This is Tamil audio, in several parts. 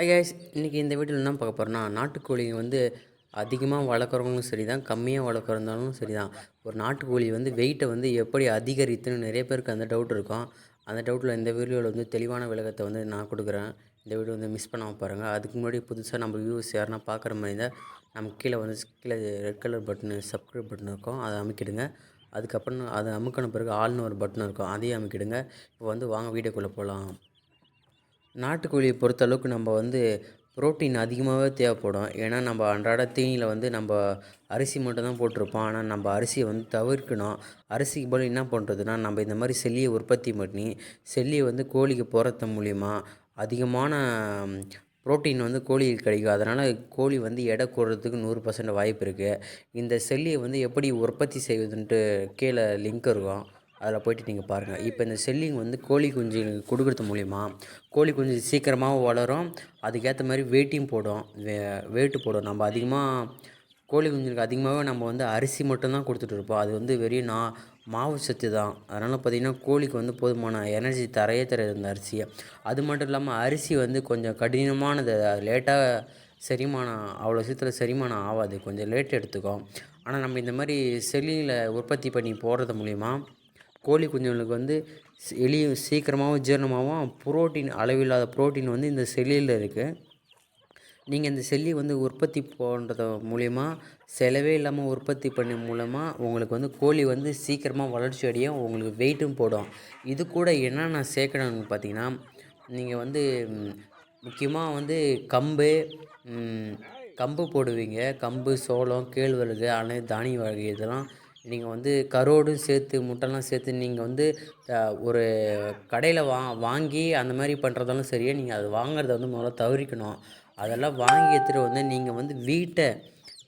ஐயாஸ் இன்றைக்கி இந்த வீட்டில் என்ன பார்க்க போகிறோன்னா நாட்டுக்கோழிங்க வந்து அதிகமாக வளர்க்குறவங்களும் சரி தான் கம்மியாக வளர்க்குறதாலும் சரி தான் ஒரு நாட்டுக்கோழி வந்து வெயிட்டை வந்து எப்படி அதிகரித்துன்னு நிறைய பேருக்கு அந்த டவுட் இருக்கும். அந்த டவுட்டில் இந்த வீடியோவில் வந்து தெளிவான விளக்கத்தை வந்து நான் கொடுக்குறேன். இந்த வீடியோ வந்து மிஸ் பண்ணாமல் பாருங்கள் அதுக்கு முன்னாடி புதுசாக நம்ம வியூஸ் யாருன்னா பார்க்குற மாதிரி இருந்தால் நமக்கு கீழே வந்து கீழே red colour button subscribe button இருக்கும். அதை அமைக்கிடுங்க. அதுக்கப்புறம் அதை அமுக்கின பிறகு ஆள்னு ஒரு பட்டன் இருக்கும். அதையும் அமைக்கிடுங்க. இப்போ வந்து வாங்க வீடியோக்குள்ளே போகலாம் நாட்டுக்கோழியை பொறுத்தளவுக்கு நம்ம வந்து புரோட்டீன் அதிகமாகவே தேவைப்படும். ஏன்னா நம்ம அன்றாட தீனியில் வந்து நம்ம அரிசி மட்டும் தான் போட்டிருப்போம். ஆனால் நம்ம அரிசியை வந்து தவிர்க்கணும். அரிசிக்கு பதில் என்ன பண்ணுறதுன்னா நம்ம இந்த மாதிரி செல்லியை உற்பத்தி பண்ணி செல்லியை வந்து கோழிக்கு போகிறது மூலிமா அதிகமான புரோட்டீன் வந்து கோழிக்கு கிடைக்கும். அதனால் கோழி வந்து எடை கூடுறதுக்கு நூறு பர்சன்ட் வாய்ப்பு இருக்குது இந்த செல்லியை வந்து எப்படி உற்பத்தி செய்வதுன்ட்டு கீழே லிங்க் இருக்கும். அதில் போயிட்டு நீங்கள் பாருங்கள் இப்போ இந்த செல்லிங் வந்து கோழி குஞ்சு கொடுக்குறது மூலிமா கோழி குஞ்சு சீக்கிரமாக வளரும். அதுக்கேற்ற மாதிரி வெயிட்டையும் போடும். வே வெயிட்டு போடும். நம்ம அதிகமாக கோழி குஞ்சுக்கு அதிகமாகவே நம்ம வந்து அரிசி மட்டும்தான் கொடுத்துட்டு இருப்போம். அது வந்து வெறும் நா மாவு சத்து தான். அதனால் பார்த்திங்கன்னா கோழிக்கு வந்து போதுமான எனர்ஜி தரையே தராது அந்த அரிசியை. அது மட்டும் இல்லாமல் அரிசி வந்து கொஞ்சம் கடினமானது. லேட்டாக செரிமானம் அவ்வளோ சீக்கிரத்தில் செரிமானம் ஆகாது. கொஞ்சம் லேட் எடுத்துக்கும். ஆனால் நம்ம இந்த மாதிரி செல்லியில் உற்பத்தி பண்ணி போடுறது மூலிமா கோழி குஞ்சுகளுக்கு வந்து எளியும் சீக்கிரமாகவும் ஜீரணமாகவும் புரோட்டீன் அளவில்லாத புரோட்டீன் வந்து இந்த செல்லியில் இருக்குது நீங்கள் இந்த செல்லி வந்து உற்பத்தி பண்ணுறது மூலயமா செலவே இல்லாமல் உற்பத்தி பண்ண மூலமாக உங்களுக்கு வந்து கோழி வந்து சீக்கிரமாக வளர்ச்சி அடையும் உங்களுக்கு வெயிட்டும் போடும். இது கூட என்னென்ன சேர்க்கணும்னு பார்த்தீங்கன்னா நீங்கள் வந்து முக்கியமாக வந்து கம்பு கம்பு போடுவீங்க. கம்பு சோளம் கேழ்வரகு அனைத்து தானிய வகை இதெல்லாம் நீங்கள் வந்து கரோடும் சேர்த்து முட்டைலாம் சேர்த்து நீங்கள் வந்து ஒரு கடையில் வா வாங்கி அந்த மாதிரி பண்ணுறதாலும் சரியே நீங்கள் அது வாங்குறத வந்து முதல்ல தவிர்க்கணும் அதெல்லாம் வாங்கி எடுத்துகிட்டு வந்து நீங்கள் வந்து வீட்டை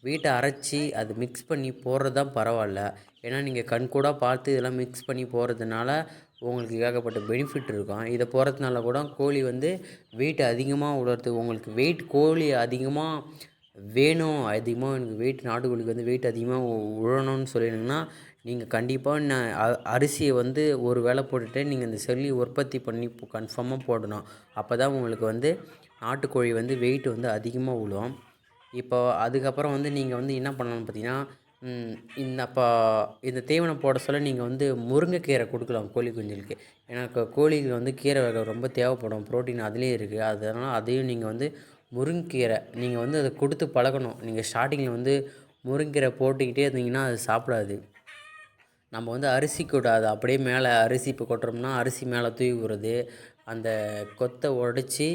வீட்டை அரைச்சி அது மிக்ஸ் பண்ணி போடுறது தான் பரவாயில்ல. ஏன்னா நீங்கள் கண்கூட பார்த்து இதெல்லாம் மிக்ஸ் பண்ணி போகிறதுனால உங்களுக்கு ஏகப்பட்ட பெனிஃபிட் இருக்கும். இதை போகிறதுனால கூட கோழி வந்து வெயிட் அதிகமாக உலர்த்து உங்களுக்கு வெயிட் கோழி அதிகமாக வேணும் அதிகமாக எனக்கு வெயிட் நாட்டுக்கோழிக்கு வந்து வெயிட் அதிகமாக உழணும்னு சொல்லிடுங்கன்னா நீங்கள் கண்டிப்பாக நான் அரிசியை வந்து ஒரு வேளை போட்டுட்டு நீங்கள் இந்த செல்லி உற்பத்தி பண்ணி கன்ஃபார்மாக போடணும். அப்போ தான் உங்களுக்கு வந்து நாட்டுக்கோழி வந்து வெயிட் வந்து அதிகமாக விழும் இப்போ அதுக்கப்புறம் வந்து நீங்கள் வந்து என்ன பண்ணணும்னு பார்த்தீங்கன்னா இந்த அப்போ இந்த தீவனம் போட சொல்ல நீங்கள் வந்து முருங்கைக்கீரை கொடுக்கலாம் கோழி குஞ்சுகளுக்கு. ஏன்னா கோழிகள் வந்து கீரை வகை ரொம்ப தேவைப்படும். புரோட்டீன் அதுலேயும் இருக்குது அதனால் அதையும் நீங்கள் வந்து முருங்கீரை நீங்கள் வந்து அதை கொடுத்து பழகணும். நீங்கள் ஸ்டார்டிங்கில் வந்து முருங்கீரை போட்டுக்கிட்டே இருந்தீங்கன்னா அது சாப்பிடாது. நம்ம வந்து அரிசி கூடாது அப்படியே மேலே அரிசி இப்போ கொட்டுறோம்னா அரிசி மேலே தூவி விடுறது. அந்த கொத்தை உடச்சி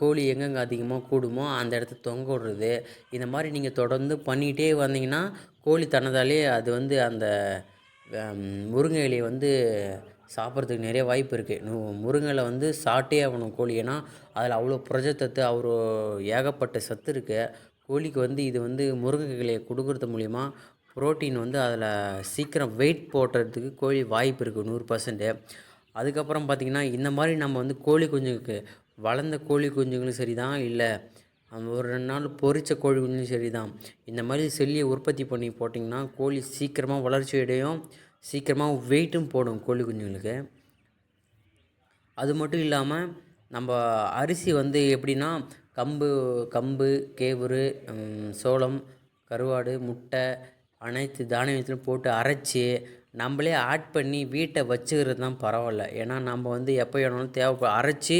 கோழி எங்கெங்கே அதிகமாக கூடுமோ அந்த இடத்த தொங்க விடுறது. இந்த மாதிரி நீங்கள் தொடர்ந்து பண்ணிகிட்டே வந்தீங்கன்னா கோழி தனதாலே அது வந்து அந்த முருங்கை இலையை வந்து சாப்பிட்றதுக்கு நிறைய வாய்ப்பு இருக்குது முருங்கையில் வந்து சாப்பிட்டே ஆகணும் கோழி. ஏன்னா அதில் அவ்வளோ புரஜத்தத்து அவர் ஏகப்பட்ட சத்து இருக்குது கோழிக்கு வந்து இது வந்து முருங்கை இலையை கொடுக்கறது மூலிமா புரோட்டீன் வந்து அதில் சீக்கிரம் வெயிட் போடுறதுக்கு கோழி வாய்ப்பு இருக்குது நூறு பர்சன்ட்டு அதுக்கப்புறம் பார்த்திங்கன்னா இந்த மாதிரி நம்ம வந்து கோழி குஞ்சுக்கு வளர்ந்த கோழி குஞ்சுங்களும் சரி தான் இல்லை ஒரு ரெண்டு நாள் பொரிச்ச கோழி குஞ்சும் சரி தான் இந்த மாதிரி செல்லியை உற்பத்தி பண்ணி போட்டிங்கன்னா கோழி சீக்கிரமாக வளர்ச்சி அடையும். சீக்கிரமாக வெயிட்டும் போடும் கோழி குஞ்சுங்களுக்கு. அது மட்டும் இல்லாமல் நம்ம அரிசி வந்து எப்படின்னா கம்பு கம்பு கேவுரு சோளம் கருவாடு முட்டை அனைத்து தானியத்திலும் போட்டு அரைச்சி நம்மளே ஆட் பண்ணி வீட்டை வச்சுக்கிறது தான் பரவாயில்ல. ஏன்னா நம்ம வந்து எப்போ வேணாலும் தேவை அரைச்சி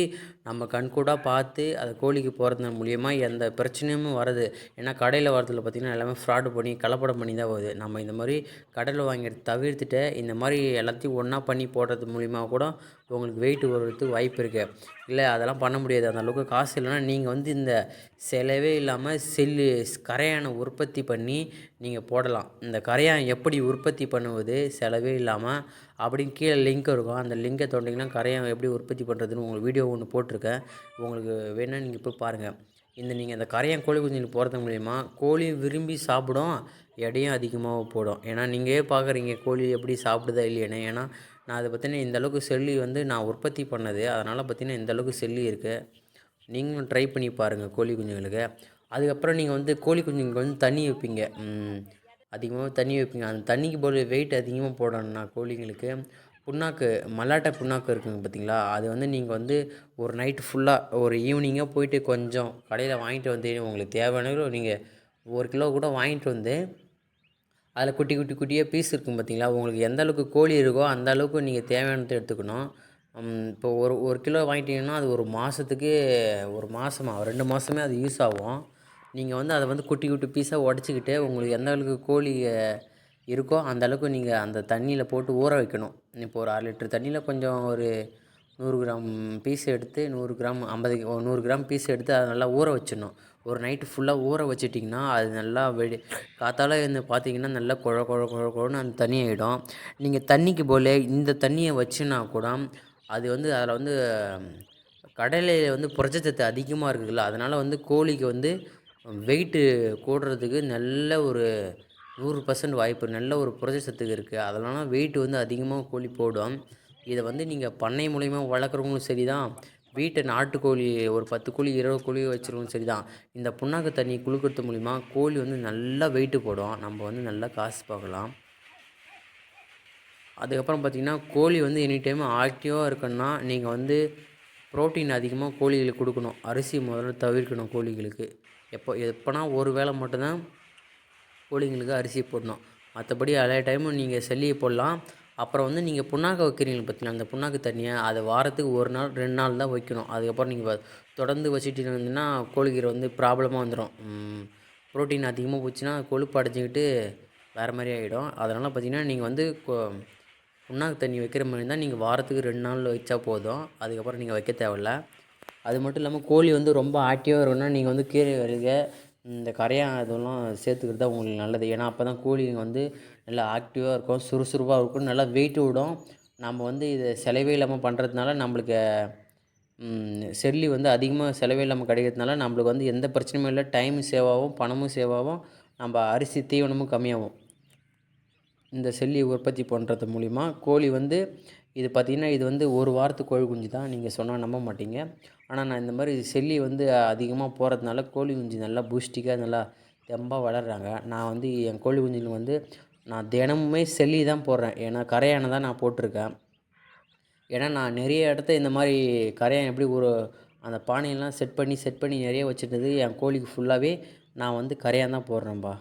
நம்ம கண்கூடாக பார்த்து அது கோழிக்கு போகிறது மூலியமாக எந்த பிரச்சனையும் வருது. ஏன்னா கடையில் வரதுல பார்த்திங்கன்னா எல்லாமே ஃப்ராடு பண்ணி கலப்படம் பண்ணி தான் வருது நம்ம இந்த மாதிரி கடையில் வாங்கி தவிர்த்துட்டு இந்த மாதிரி எல்லாத்தையும் ஒன்றா பண்ணி போடுறது மூலிமா கூட உங்களுக்கு வெயிட் வர்றதுக்கு வாய்ப்பு இருக்குது இல்லை அதெல்லாம் பண்ண முடியாது. அந்த அளவுக்கு காசு இல்லைன்னா நீங்கள் வந்து இந்த செலவே இல்லாமல் செல்லு கரையானை உற்பத்தி பண்ணி நீங்கள் போடலாம். இந்த கரையான் எப்படி உற்பத்தி பண்ணுவது செலவே இல்லாமல் அப்படின்னு கீழே லிங்க் இருக்கும். அந்த லிங்கை தோண்டிங்கன்னா கரையான் எப்படி உற்பத்தி பண்ணுறதுன்னு உங்களுக்கு வீடியோ ஒன்று போட்டிருக்கேன். உங்களுக்கு வேணால் நீங்கள் போய் பாருங்கள் இந்த நீங்கள் இந்த கரையான் கோழி குஞ்சுக்கு போகிறது மூலிமா கோழி விரும்பி சாப்பிடும் எடையும் அதிகமாக போடும். ஏன்னா நீங்களே பார்க்குறீங்க கோழி எப்படி சாப்பிடுதா இல்லையானே? ஏன்னா நான் அதை பற்றின இந்தளவுக்கு செல்லி வந்து நான் உற்பத்தி பண்ணது. அதனால் பார்த்தீங்கன்னா இந்த அளவுக்கு செல்லி இருக்குது நீங்களும் ட்ரை பண்ணி பாருங்கள் கோழி குஞ்சுங்களுக்கு அதுக்கப்புறம் நீங்கள் வந்து கோழி குஞ்சுங்களுக்கு வந்து தண்ணி வைப்பீங்க. அதிகமாக தண்ணி வைப்பீங்க. அந்த தண்ணிக்கு போகிற வெயிட் அதிகமாக போடணும்னா கோழிங்களுக்கு புண்ணாக்கு மல்லாட்டை புண்ணாக்கு இருக்குங்க பார்த்தீங்களா அது வந்து நீங்கள் வந்து ஒரு நைட்டு ஃபுல்லாக ஒரு ஈவினிங்காக போயிட்டு கொஞ்சம் கடையில் வாங்கிட்டு வந்து உங்களுக்கு தேவையான நீங்கள் ஒரு கிலோ கூட வாங்கிட்டு வந்து அதில் குட்டி குட்டி குட்டியாக பீஸ் இருக்கும் பார்த்தீங்களா உங்களுக்கு எந்த அளவுக்கு கோழி இருக்கோ அந்த அளவுக்கு நீங்கள் தேவையானதை எடுத்துக்கணும். இப்போ ஒரு ஒரு கிலோ வாங்கிட்டீங்கன்னா அது ஒரு மாதத்துக்கு ஒரு மாதமாக ரெண்டு மாதமே அது யூஸ் ஆகும். நீங்கள் வந்து அதை வந்து குட்டி குட்டி பீஸாக உடச்சிக்கிட்டு உங்களுக்கு எந்த அளவுக்கு கோழி இருக்கோ அந்த அளவுக்கு நீங்கள் அந்த தண்ணியில் போட்டு ஊற வைக்கணும். இப்போ ஒரு அரை லிட்டர் தண்ணியில் கொஞ்சம் ஒரு நூறு கிராம் பீஸ் எடுத்து நூறு கிராம் ஐம்பது நூறு கிராம் பீஸ் எடுத்து அதை நல்லா ஊற வச்சிடணும். ஒரு நைட்டு ஃபுல்லாக ஊற வச்சிட்டிங்கன்னா அது நல்லா வெடி காத்தால இருந்து பார்த்தீங்கன்னா நல்லா குழ குழ குழ குழன்னு அந்த தண்ணி ஆகிடும் நீங்கள் தண்ணிக்கு போல இந்த தண்ணியை வச்சுனா கூட அது வந்து அதில் வந்து கடலையில் வந்து புரதச்சத்து அதிகமாக இருக்குதுல்ல அதனால் வந்து கோழிக்கு வந்து வெயிட்டு கூடுறதுக்கு நல்ல ஒரு நூறு பர்சன்ட் வாய்ப்பு நல்ல ஒரு புரதச்சத்து இருக்குது அதனால வெயிட் வந்து அதிகமாக கோழி போடும். இதை வந்து நீங்கள் பண்ணை மூலயமா வளர்க்குறவங்களும் சரி தான் வீட்டை நாட்டுக்கோழி ஒரு பத்து கோழி இருபது கோழி வச்சுருவோம் சரி தான் இந்த புண்ணாக்கு தண்ணி குளுக்கிறது மூலிமா கோழி வந்து நல்லா வெயிட்டு போடும். நம்ம வந்து நல்லா காசு பார்க்கலாம். அதுக்கப்புறம் பார்த்திங்கன்னா கோழி வந்து எனி டைம் ஆக்டிவாக இருக்குன்னா நீங்கள் வந்து ப்ரோட்டீன் அதிகமாக கோழிகளுக்கு கொடுக்கணும். அரிசி முதல்ல தவிர்க்கணும் கோழிகளுக்கு. எப்போ எப்போனா ஒரு வேளை மட்டும்தான் கோழிங்களுக்கு அரிசி போடணும். மற்றபடி அதே டைமும் நீங்கள் செல்லியை போடலாம். அப்புறம் வந்து நீங்கள் புண்ணாக்கு வைக்கிறீங்க பார்த்தீங்களா அந்த புண்ணாக்கு தண்ணியை அதை வாரத்துக்கு ஒரு நாள் ரெண்டு நாள் தான் வைக்கணும். அதுக்கப்புறம் நீங்கள் தொடர்ந்து வச்சுட்டு இருந்தீங்கன்னா கோழிக்கீரை வந்து ப்ராப்ளமாக வந்துடும் ப்ரோட்டீன் அதிகமாக போச்சுன்னா கொழுப்பு அடைஞ்சிக்கிட்டு வேறு மாதிரி ஆகிடும் அதனால் பார்த்தீங்கன்னா நீங்கள் வந்து புண்ணாக்கு தண்ணி வைக்கிற மாதிரி இருந்தால் நீங்கள் வாரத்துக்கு ரெண்டு நாள் வச்சா போதும். அதுக்கப்புறம் நீங்கள் வைக்க தேவையில்ல. அது மட்டும் இல்லாமல் கோழி வந்து ரொம்ப ஆக்டிவாக இருக்கும்னா நீங்கள் வந்து கீரை வருக. இந்த கரையான் இதெல்லாம் சேர்த்துக்கிறது தான் உங்களுக்கு நல்லது. ஏன்னா அப்போ தான் கோழிங்க வந்து நல்லா ஆக்டிவாக இருக்கும் சுறுசுறுப்பாக இருக்கும் நல்லா வெயிட்டு விடும் நம்ம வந்து இதை செலவே இல்லாமல் பண்ணுறதுனால நம்மளுக்கு செல்லி வந்து அதிகமாக செலவே இல்லாமல் கிடைக்கிறதுனால நம்மளுக்கு வந்து எந்த பிரச்சனையும் இல்லை. டைம் சேவ் ஆகும் பணமும் சேவ் ஆகும் நம்ம அரிசி தீவனமும் கம்மியாகும். இந்த செல்லி உற்பத்தி பண்ணுறது மூலிமா கோழி வந்து இது பார்த்திங்கன்னா இது வந்து ஒரு வாரத்துக்கு கோழி குஞ்சு தான் நீங்கள் சொன்னால் நம்ப மாட்டீங்க. ஆனால் நான் இந்த மாதிரி செல்லி வந்து அதிகமாக போகிறதுனால கோழி குஞ்சு நல்லா பூஸ்டிக்காக நல்லா தெம்பாக வளர்கிறாங்க நான் வந்து என் கோழி குஞ்சுங்களுக்கு வந்து நான் தினமுமே செல்லி தான் போடுறேன். ஏன்னா கரையானை தான் நான் போட்டிருக்கேன். ஏன்னா நான் நிறைய இடத்த இந்த மாதிரி கரையான் எப்படி ஒரு அந்த பானையெல்லாம் செட் பண்ணி செட் பண்ணி நிறைய வச்சுருந்தது என் கோழிக்கு ஃபுல்லாகவே நான் வந்து கரையான் தான் போடுறேன்ப்பா